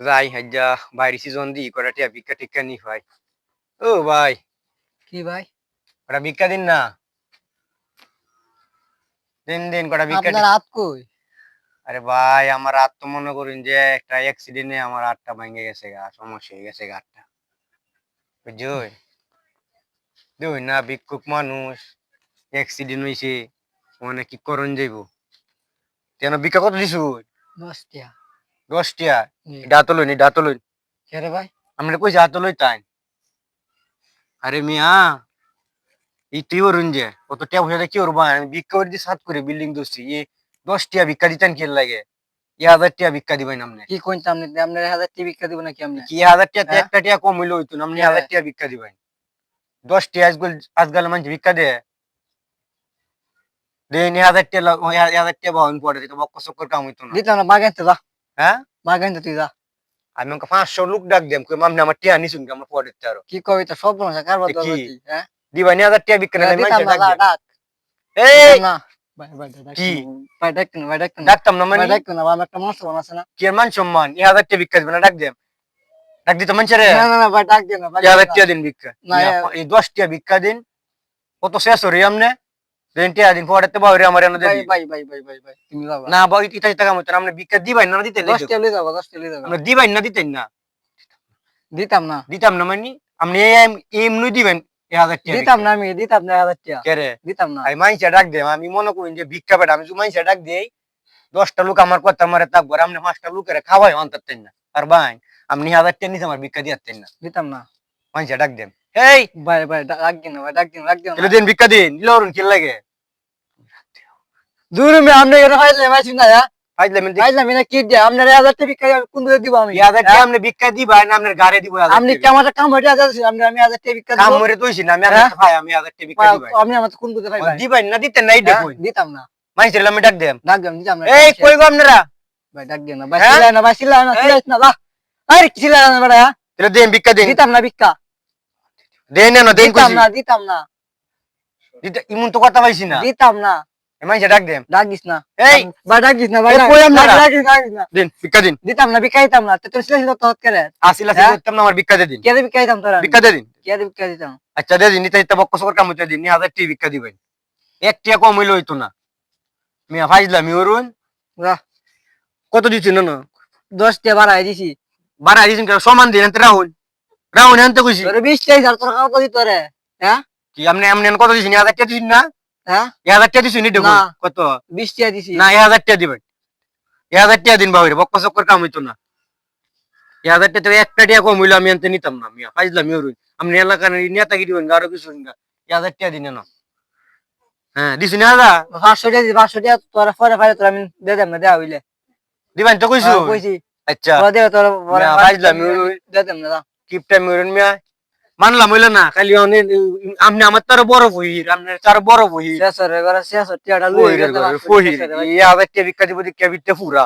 যাই হাজ্জা বাইরে সিজন দি কটা টিয়া ভিক্ষা টিক্ষা নি ভাই। ও ভাই। কি ভাই? কটা ভিক্ষা দিন না? দিন দিন কটা ভিক্ষা আপনার হাত কই? আরে ভাই আমার হাত তো মনে করুন যে একটা অ্যাক্সিডেন্টে আমার হাতটা ভেঙে গেছে গা সমস্যা হয়ে গেছে গা হাতটা। বুঝছই দুই না ভিক্ষুক মানুষ অ্যাক্সিডেন্ট হয়েছে মানে কি করণ যাইব? কেন ভিক্ষা কত দিছু? দশ টিয়া। দশ টিয়া জি। ডাতো লইনি ডাতো লইন কে রে ভাই? আমরা কইছি হাতো লই তাই। আরে মিয়া এই তুই ওরুন যে কত টিয়া পয়সা দিয়ে কি করবা আমি ভিক্ষা করে দিয়ে সাত করে বিল্ডিং দোষছি এ দশ টিয়া ভিক্ষা দিতেন কি লাগে? এ হাজার টিয়া ভিক্ষা দিবেন আপনি কি কোনটা আপনি আপনার হাজার টিভি কে দিব নাকি আপনি কি হাজার টিয়াতে হ্যাঁ? একটা টিয়া কম হইলে হইতো না, আপনি হ্যাঁ। হাজার টিয়া ভিক্ষা দিবেন দশ টিয়া আজকাল আজকাল মানুষ ভিক্ষা দেয় দেন এই হাজার টিয়া লা- ওই হা- হাজার টিয়া বাহন পড়ে দিতে বক্ক চক্কর কাম হইতো না। দিতাম না বাগাইতে যা। হ্যাঁ? বাগাইতে তুই যা। আমি আমাকে পাঁচশো লোক ডাক দেম কই মামনি আমার টিয়া নিছুন কি আমার পড়ে দিতে আরও। কি কবি তো সব বলছে কারবার এ দরকার কি? কি হ্যাঁ দিবানি হাজার টিয়া মানুষে না ডাক যা, দেম। ডাক। এই! না। ডাক ডাক না ডাক না। ডাকতাম না মানে? ভাই ডাক না আমার একটা মস্ত বানাছে না। কি মান সম্মান? এই হাজার টিয়া দিবে না ডাক দেম ডাক দিতে মানছে রে? না না না ভাই ডাক দে না ভাই এই হাজার টিয়া দিন ভিক্ষা না, এই দশ টিয়া ভিক্ষা দিন। কত শেষ হরি আমনে? দেন দিন আমার এনে ভাই দেন ভাই ভাই ভাই ভাই ভাই তুমি যাবা। না ইতা ইতা কাম হইতো না, দিবাই না দিতে লই যাবা যাবা। আমরা দিবাই না দিতেন না। দিতাম না। দিতাম না মানে আপনি এমনি দিবেন এই হাজার টাকা দিতাম না আমি দিতাম না হাজার টিয়া কে রে? দিতাম না। আমি মাইনসা ডাক দেম আমি মনে করি যে ভিক্ষা পেটা আমি যদি মাইনসা ডাক দেই দশটা লোক আমার কথা মারে থাকব আর আপনি পাঁচটা লোকের খাওয়াই অন্তরতেন না। আর ভাই আপনি হাজার টাকা নিতে আমার ভিক্ষা দিয়াতেন না। দিতাম না। মাইনসা ডাক দেম এই ভাই ভাই ডাক দিন ভাই ডাক দিন ডাক দিন। দিন ভিক্ষা দিন লরুন কি লাগে। দূর মে আমনে এর ফাইলে মাছি না হ্যাঁ? ফাইলে মিন ফাইলে মিনা কি দে আমনে হাজার টাকা বিকাই কোন দিকে দিব আমি? এই হাজার টাকা আপনি ভিক্ষা দিবা না আপনার গাড়ি দিব আপনি টাকা? কেমন কাম হইতে যাচ্ছেন আপনি আমি হাজার টাকা বিকাই কাম দিব। মরে তুইছি না আমি হ্যাঁ? ভাই আমি হাজার টাকা ভিক্ষা দিবাই। আপনি আমার কোন দিকে ভাই? দিবাই না দিতেন না এই হ্যাঁ? দিতাম না। মাইনসা আমি ডাক দেম ডাক দিন দিতাম না। এই কই গো আপনারা? ভাই ডাক দিন না। ভাই হ্যাঁ? সিলাই না ভাই সিলাই না। সিলাই না যা আরে কি সিলাই না বড়া তাহলে দেন ভিক্ষা দিন। দিতাম না বিক্কা দেন না দেন দিতাম না দিতাম না। দিতে ইমন তো কথা পাইছি না। দিতাম না। ডাক ডাক দিস না। এই! ভাই ডাক দিস না ভাই এ ডাক- কই আপনারা? ডাক দিস, না। দিন ভিক্ষা দিন। দিতাম না দিতাম না। তো তুই সিলাই তো হত করে? আসিল আসিল হ্যাঁ? করতাম না আমার ভিক্ষা দিয়ে দিন। কে দে বিকাই দিতাম তোরা? ভিক্ষা দিয়ে দিন। কে দে দিতাম আচ্ছা দিন নিতে কাম হইতে দিন। নি হাজার টি ভিক্ষা দিবেন। এক টিয়া কম হইলে হইতো না। মিয়া ফাইজলা মি অরুণ। যা কত দিচ্ছেন না না দশ টাকা বাড়াই দিছি দিছেন কেন? সমান দিন এনতে রাহুল। রাহুল এনতে কইছি। তোরে টাকা আর তোর হ্যাঁ? কি কত টিয়া দিছেন না? হ্যাঁ? এক হাজার টিয়া দিছেন দেখুন না। কত? বিশ টাকা দিছি। না এক হাজার টিয়া দিবেন। এক হাজার টিয়া দিন বাবুরে বক্ক সকর কাম হইতো না। এক হাজার টিয়া থেকে একটা টিয়া কম হইলে আমি এনতে নিতাম না মিয়া। ফাইজলা মি অরুণ। আপনি এলাকার নেতাগি দিবেন আরও কিছু না এক হাজার টিয়া দিন না হ্যাঁ দিছেন হাজার? পাঁচশো টাকা দিছি পাঁচশো টাকা তোরা পরে পারে তোরা আমি দে দেব না দেওয়া হইলে। দিবেন তো কইছো। হ্যাঁ, কইছি। আচ্ছা। তোরা দেবে তোরা পরে না, পাঁচশো ফাইজলাম, টাকা ওই- ওই- দেব না যা। কিপটা মেরুন মিয়া। মানলাম হইল না? খালি অনেক আপনি আমার তার বড় বহির আপনার তার বড় বহির শেষ গেছে, বহির দিব দিকে ভিত্তে পুরা।